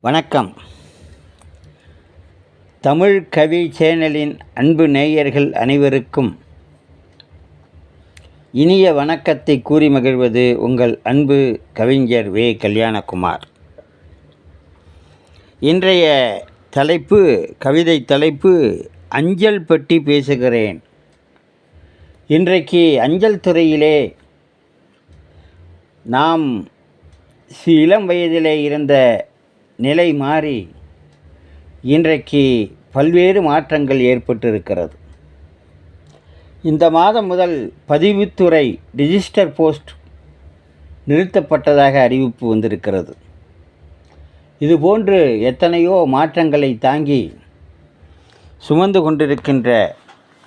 வணக்கம். தமிழ் கவி சேனலின் அன்பு நேயர்கள் அனைவருக்கும் இனிய வணக்கத்தை கூறி மகிழ்வது உங்கள் அன்பு கவிஞர் வே. கல்யாணகுமார். இன்றைய தலைப்பு கவிதை தலைப்பு அஞ்சல் பற்றி பேசுகிறேன். இன்றைக்கு அஞ்சல் துறையிலே நாம் இளம் வயதிலே இருந்த நிலை மாறி இன்றைக்கு பல்வேறு மாற்றங்கள் ஏற்பட்டிருக்கிறது. இந்த மாதம் முதல் பதிவுத்துறை ரிஜிஸ்டர் போஸ்ட் நிறுத்தப்பட்டதாக அறிவிப்பு வந்திருக்கிறது. இதுபோன்று எத்தனையோ மாற்றங்களை தாங்கி சுமந்து கொண்டிருக்கின்ற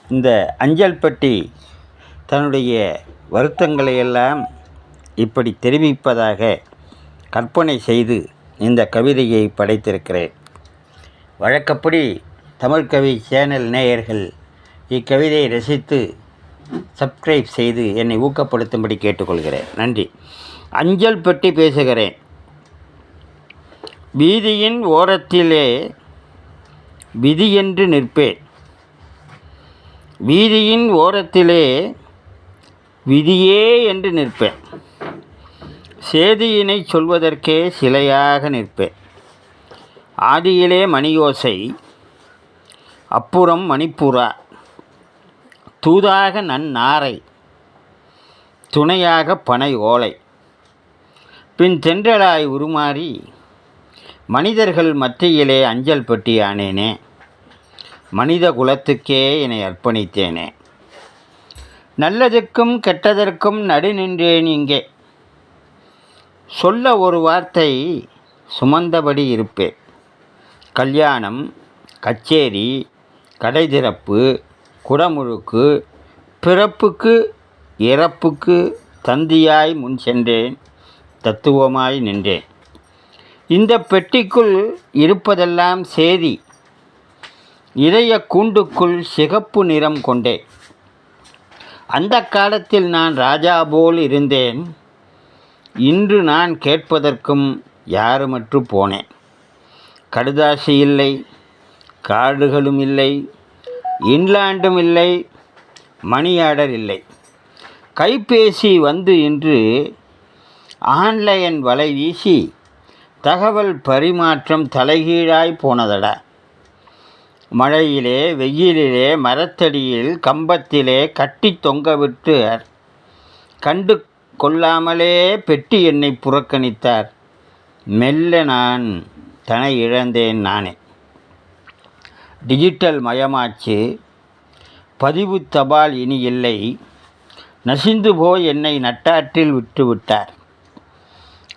இந்த அஞ்சல் பெட்டி தன்னுடைய வருத்தங்களை எல்லாம் இப்படி தெரிவிப்பதாக கற்பனை செய்து இந்த கவிதையை படைத்திருக்கிறேன். வழக்கப்படி தமிழ்கவி சேனல் நேயர்கள் இக்கவிதையை ரசித்து சப்ஸ்கிரைப் செய்து என்னை ஊக்கப்படுத்தும்படி கேட்டுக்கொள்கிறேன். நன்றி. அஞ்சல் பற்றி பேசுகிறேன். வீதியின் ஓரத்திலே விதியென்று நிற்பேன். வீதியின் ஓரத்திலே விதியே என்று நிற்பேன். சேதியினை சொல்வதற்கே சிலையாக நிற்பேன். ஆதியிலே மணியோசை அப்புறம் மணிப்புறா தூதாக நன்னாரை துணையாக பனை ஓலை. பின் தென்றலாய் உருமாறி மனிதர்கள் மத்தியிலே அஞ்சல் பெட்டி ஆனேனே மனித குலத்துக்கே என்னை அர்ப்பணித்தேனே. நல்லதுக்கும் கெட்டதற்கும் நடு நின்றேன் இங்கே. சொல்ல ஒரு வார்த்தை சுமந்தபடி இருப்பேன் கல்யாணம் கச்சேரி கடை திறப்பு குடமுழுக்கு பிறப்புக்கு இறப்புக்கு தந்தியாய் முன் சென்றேன் தத்துவமாய் நின்றேன். இந்த பெட்டிக்குள் இருப்பதெல்லாம் சேதி. இதய கூண்டுக்குள் சிகப்பு நிறம் கொண்டேன். அந்த காலத்தில் நான் ராஜா போல் இருந்தேன். இன்று நான் கேட்பதற்கும் யாருமற்று போனேன். கடுதாசி இல்லை கார்டுகளும் இல்லை இன்லாண்டும் இல்லை மணி ஆர்டர் இல்லை. கைபேசி வந்து இன்று ஆன்லைன் வலை வீசி தகவல் பரிமாற்றம் தலைகீழாய் போனதடா. மழையிலே வெயிலிலே மரத்தடியில் கம்பத்திலே கட்டி தொங்கவிட்டு கண்டு கொள்ளாமலே பெட்டி என்னை புறக்கணித்தார். மெல்ல நான் தனை இழந்தேன் நானே. டிஜிட்டல் மயமாச்சு. பதிவு தபால் இனி இல்லை. நசிந்து போய் என்னை நட்டாற்றில் விட்டுவிட்டார்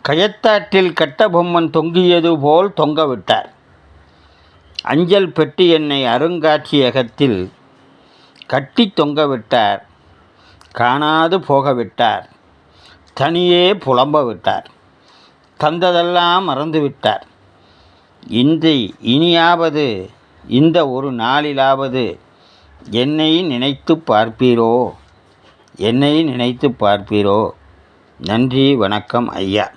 கயத்தாற்றில் கட்ட பொம்மன் தொங்கியது போல் தொங்க விட்டார். அஞ்சல் பெட்டி என்னை அருங்காட்சியகத்தில் கட்டி தொங்க விட்டார். காணாது போகவிட்டார் தனியே புலம்ப விட்டார். தந்ததெல்லாம் மறந்து விட்டார். இனியாவது இந்த ஒரு நாளிலாவது என்னை நினைத்து பார்ப்பீரோ? என்னை நினைத்து பார்ப்பீரோ? நன்றி வணக்கம் ஐயா.